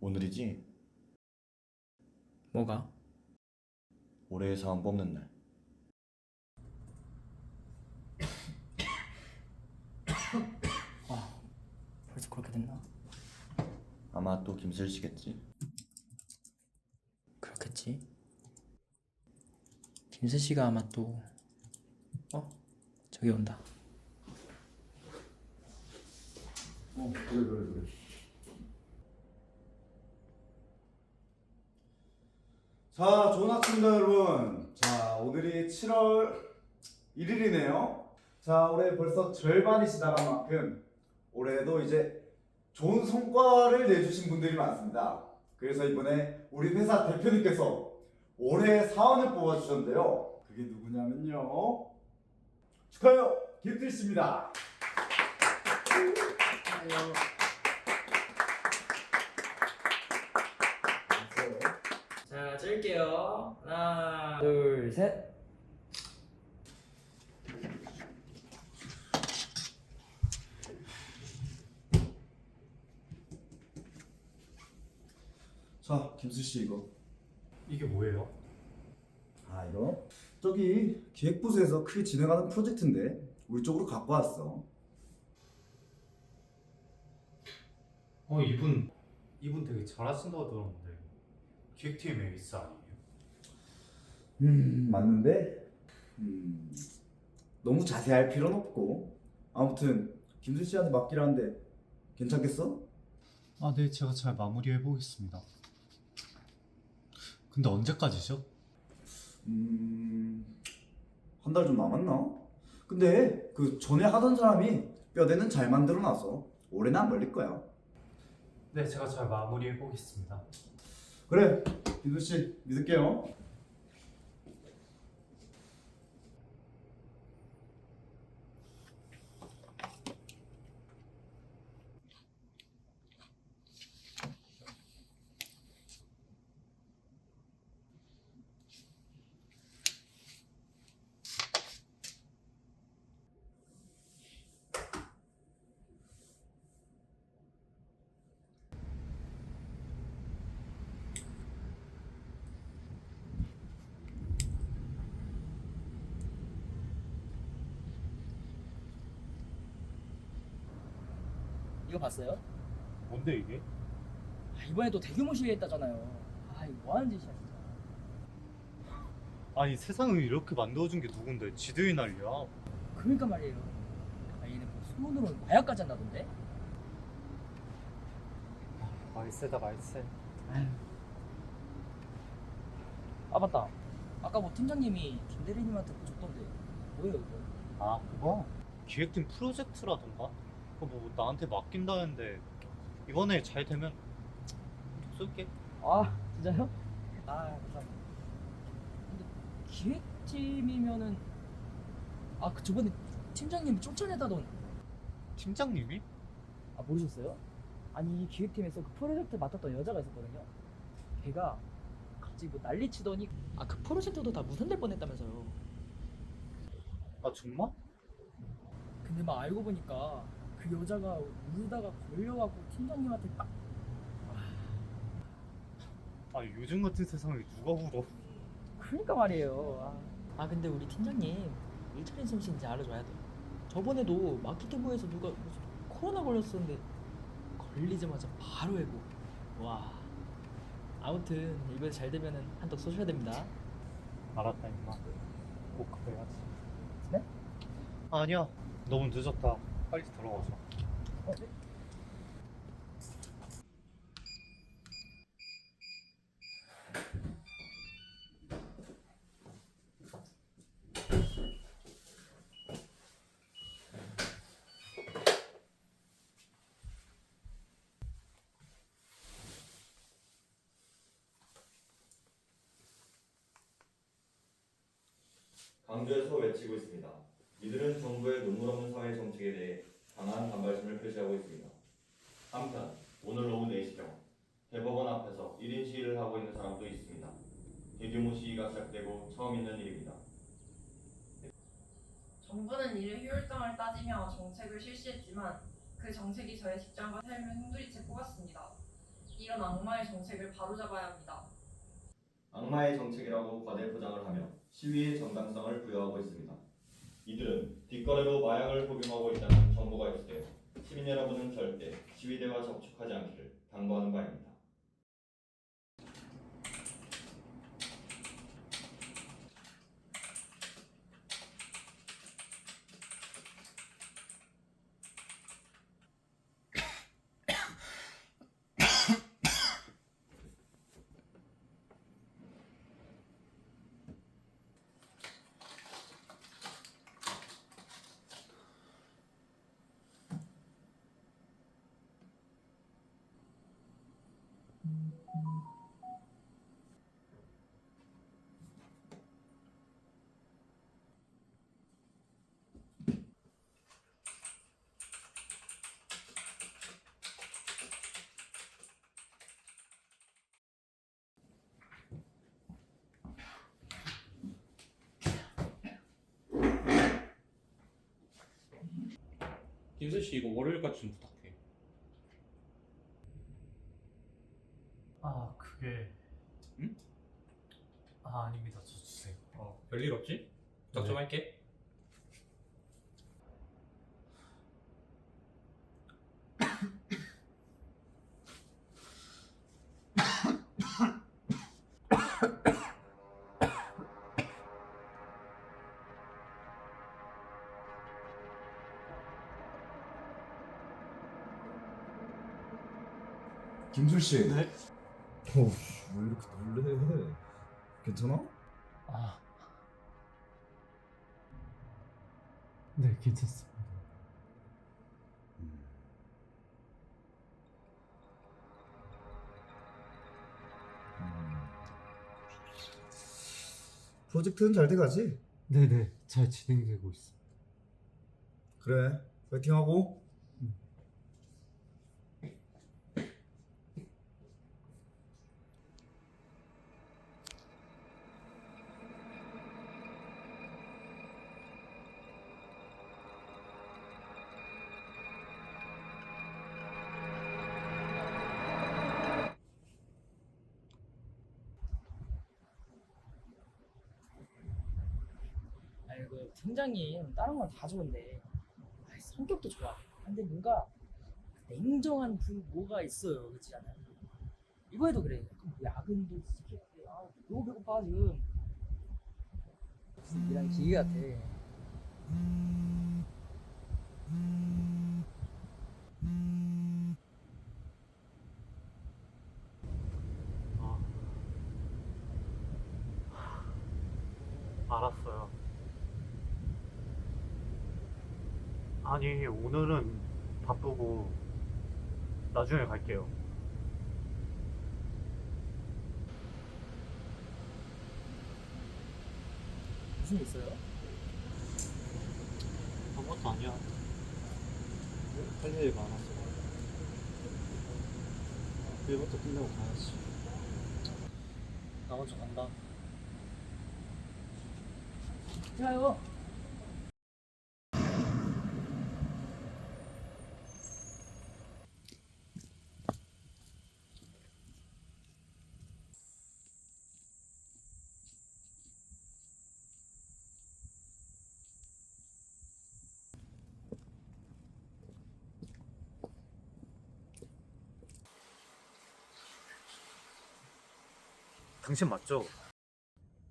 오늘이지? 뭐가? 올해의 사원 뽑는 날. 아 벌써 그렇게 됐나? 아마 또 김슬 씨겠지. 그렇겠지. 김세 씨가 아마 또 어? 저기 온다. 어, 그래 그래 그래. 자, 좋은 아침입니다, 여러분. 자, 오늘이 7월 1일이네요. 자, 올해 벌써 절반이 지나간 만큼 올해도 이제 좋은 성과를 내주신 분들이 많습니다. 그래서 이번에 우리 회사 대표님께서 올해 사원을 뽑아주셨는데요. 그게 누구냐면요. 축하해요, 김필 씨입니다. 자 찍을게요. 하나 둘 셋. 자, 김수 씨 이거. 이게 뭐예요? 아 이거 저기 기획부서에서 크게 진행하는 프로젝트인데 우리 쪽으로 갖고 왔어. 어 이분 이분 되게 잘하신다고 들었는데 기획팀의 에이스 아니에요? 음 맞는데 음 너무 자세할 필요는 없고 아무튼 김수 씨한테 맡기라는데 괜찮겠어? 아 네 제가 잘 마무리해 보겠습니다. 근데 언제까지죠? 음 한 달 좀 남았나? 근데 그 전에 하던 사람이 뼈대는 잘 만들어 놔서 올해는 안 걸릴 거야. 네 제가 잘 마무리해 보겠습니다. 그래 김수 씨 믿을게요. 이거 봤어요? 뭔데 이게? 아, 이번에 또 대규모 시위했다잖아요. 아 이거 뭐 하는 짓이야 진짜. 아니 세상을 이렇게 만들어준 게 누군데 지들이 난리야. 그러니까 말이에요. 아 얘네 뭐 소문으로는 마약까지 한다던데? 말세다 말세. 아 맞다. 아까 뭐 팀장님이 김 대리님한테 줬던데 뭐예요 이거? 아 그거? 기획팀 프로젝트라던가? 그거 뭐 나한테 맡긴다는데 이번에 잘 되면 쏠게. 아 진짜요? 아 감사합니다. 근데 기획팀이면은 아 그 저번에 팀장님이 쫓아내다던 팀장님이? 아 모르셨어요? 아니 이 기획팀에서 그 프로젝트 맡았던 여자가 있었거든요. 걔가 갑자기 뭐 난리치더니 아 그 프로젝트도 다 무산될 뻔했다면서요. 아 정말? 근데 막 알고 보니까 그 여자가 울다가 걸려갖고 팀장님한테 딱 아 요즘 같은 세상에 누가 울어? 그러니까 말이에요. 아, 아, 근데 우리 팀장님 일처리 솜씨인지 알아줘야 돼. 저번에도 마케팅부에서 누가 무슨 코로나 걸렸었는데 걸리자마자 바로 해고. 와. 아무튼 이번에 잘 되면은 한턱 쏘셔야 됩니다. 알았다 임마. 꼭 그거 해야지. 네? 아니야. 너무 늦었다. 빨리 네? 강조해서 외치고 있습니다. 이들은 정부의 눈물 없는 사회 정책에 대해 강한 반발심을 표시하고 있습니다. 한편 오늘 오후 4시경 대법원 앞에서 1인 시위를 하고 있는 사람도 있습니다. 대규모 시위가 시작되고 처음 있는 일입니다. 정부는 일의 효율성을 따지며 정책을 실시했지만 그 정책이 저의 직장과 삶을 흥두리째 뽑았습니다. 이런 악마의 정책을 바로잡아야 합니다. 악마의 정책이라고 과대 포장을 하며 시위의 정당성을 부여하고 있습니다. 이들은 뒷거래로 마약을 복용하고 있다는 정보가 있을 때 시민 여러분은 절대 시위대와 접촉하지 않기를 당부하는 바입니다. 김수 씨 이거 월요일까지 좀 부탁해. 아 그게 응? 아 아닙니다 저 주세요 어 별일 없지? 부탁 좀 네. 할게. 김술 씨. 네? 어우, 왜 이렇게 놀래? 괜찮아? 아. 네 괜찮습니다 프로젝트는 잘 돼가지? 네네 잘 진행되고 있습니다 그래, 파이팅하고. 팀장님 다른 건 다 좋은데 아이, 성격도 좋아. 근데 뭔가 냉정한 그 뭐가 있어요, 그렇지 않아요? 이거에도 그래. 약간 뭐 야근도 시키는데 아 너무 배고파 지금. 무슨 일한 기계 같아. 알았어요 아니 오늘은 바쁘고 나중에 갈게요. 무슨 일 있어요? 아무것도 아니야. 할 일이 많아서. 일부터 끝내고 가야지. 나 먼저 간다. 자요. 당신 맞죠?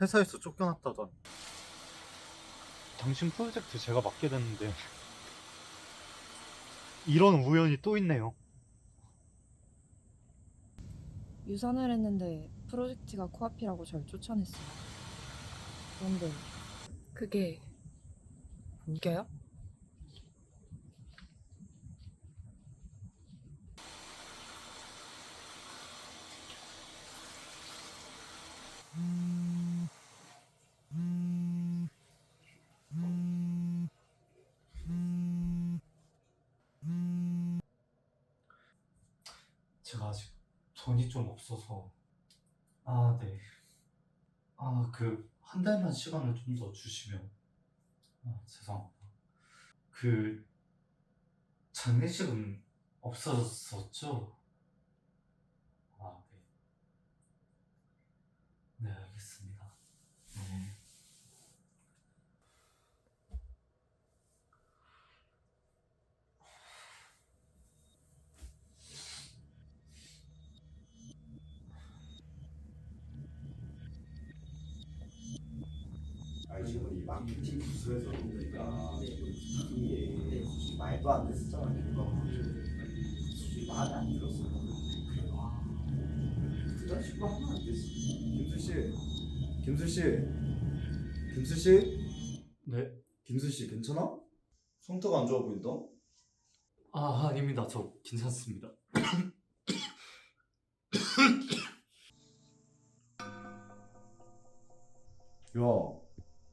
회사에서 쫓겨났다던 당신 프로젝트 제가 맡게 됐는데 이런 우연이 또 있네요 유산을 했는데 프로젝트가 코앞이라고 절 쫓아냈어요. 그런데 그게 웃겨요? 좀 없어서 아 네. 아 그 한 달만 시간을 좀 더 주시면 아, 죄송합니다. 그 장례식은 없어졌었죠? 아 네. 네 알겠습니다. 부서에서 보니까 이게 말도 안 됐었잖아 누가 솔직히 마음에 안 들었어 그딴 식으로 하면 안 되지 김수 씨 김수 씨 김수 씨 네? 김수 씨 괜찮아? 성태가 안 좋아 보인다 아 아닙니다. 저 괜찮습니다. 야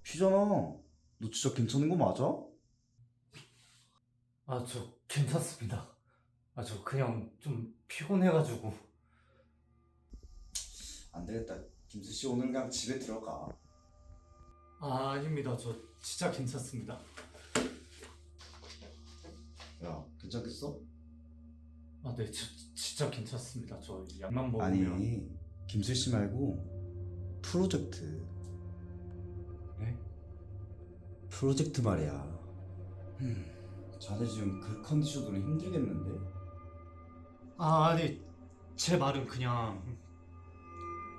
피잖아 너 진짜 괜찮은 거 맞아? 아 저 괜찮습니다. 아 저 그냥 좀 피곤해가지고. 안 되겠다 김수 씨 오늘 그냥 집에 들어가 아 아닙니다. 저 진짜 괜찮습니다. 야 괜찮겠어? 아 네, 저, 진짜 괜찮습니다. 저 약만 먹으면. 아니 김수 씨 말고 프로젝트 프로젝트 말이야 음, 자네 지금 그 컨디션으로 힘들겠는데? 아 아니 제 말은 그냥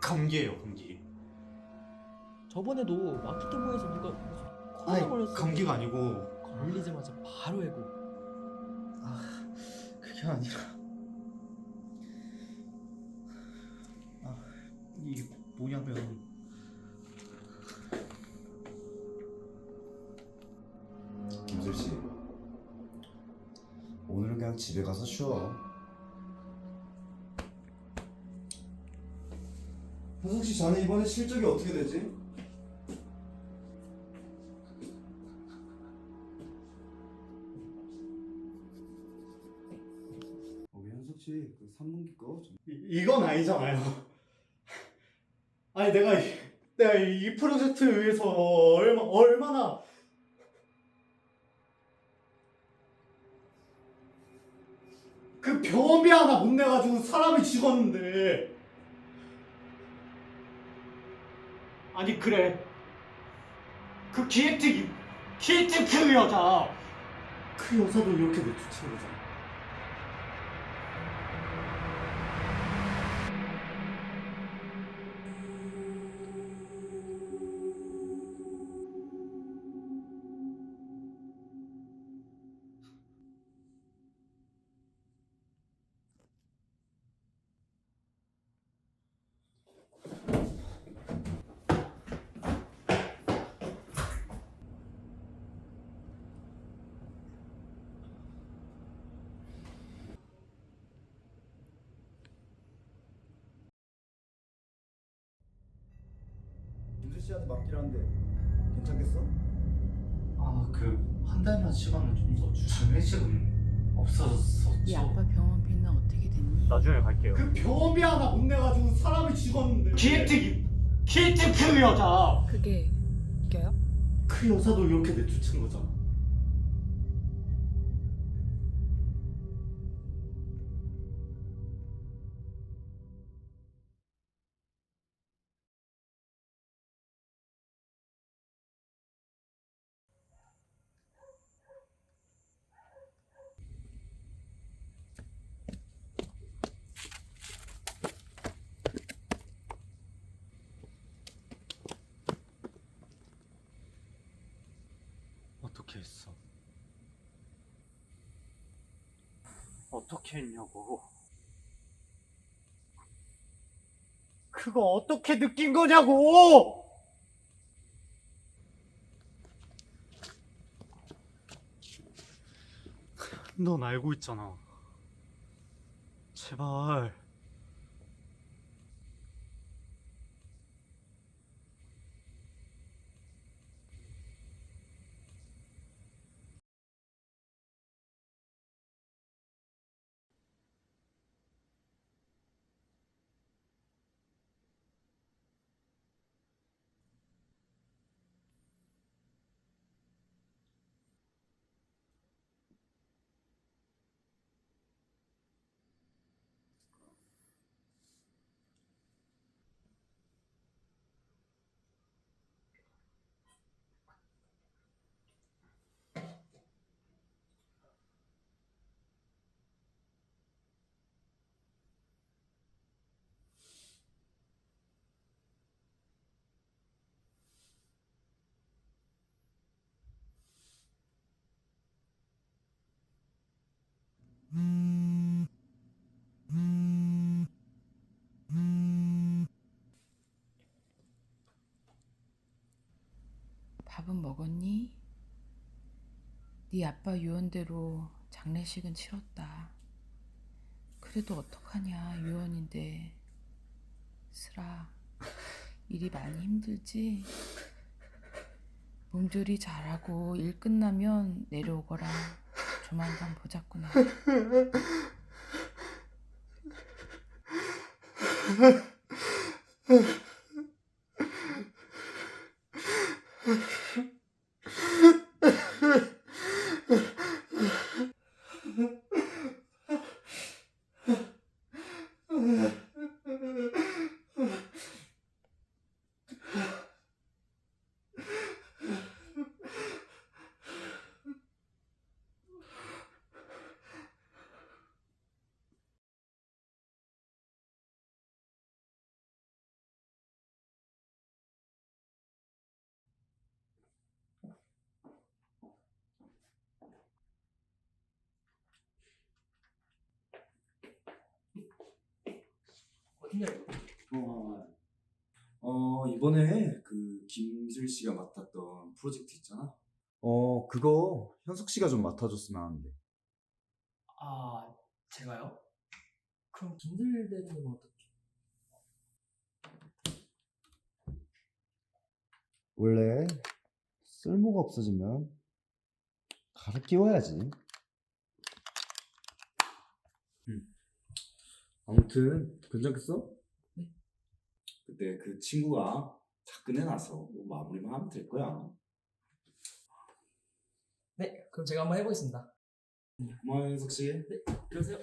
감기예요 감기. 저번에도 마케팅부에서 누가 무슨 코로나 아니 걸렸어. 감기가 아니고 걸리자마자 바로 해고. 그게 아니라 아 이게 뭐냐면 씨 오늘은 그냥 집에 가서 쉬어 현석 씨 자네 이번에 실적이 어떻게 되지? 우리 현석 씨그 3분기 거 좀- 이, 이건 아니잖아요. 아니 내가 이, 내가 이, 이 프로젝트 위해서 얼마 얼마나 병원비 하나 못 내가지고 사람이 죽었는데. 아니 그래. 그 기획특 기획특 그 여자. 그 여자도 이렇게 내 쫓은 거잖아. 씨한테 맡기라는데 괜찮겠어? 아, 그 한 달만 시간을 좀 더 주시면 장례식은 없어졌었죠. 이 아빠 병원비는 어떻게 됐니? 나중에 갈게요. 그 병원비 하나 못 내가지고 사람이 죽었는데. 기획특 기획특 그 여자. 그게 이겨요? 그 여자도 이렇게 내쫓은 거잖아. 어떻게 했냐고. 그거 어떻게 느낀 거냐고! 넌 알고 있잖아. 제발. 밥은 먹었니? 네 아빠 유언대로 장례식은 치렀다. 그래도 어떡하냐 유언인데 슬아 일이 많이 힘들지? 몸조리 잘하고 일 끝나면 내려오거라. 조만간 보자꾸나. 어. 어, 어 이번에 그 김슬 씨가 맡았던 프로젝트 있잖아. 어 그거 현석 씨가 좀 맡아줬으면 하는데. 아 제가요? 그럼 김들 대리님은 어떻게? 원래 쓸모가 없어지면 갈아 끼워야지. 아무튼 괜찮겠어? 네. 그때 그 친구가 다 끝내놔서 뭐 마무리만 하면 될 거야. 네, 그럼 제가 한번 해보겠습니다. 고마워 현석 씨. 그러세요.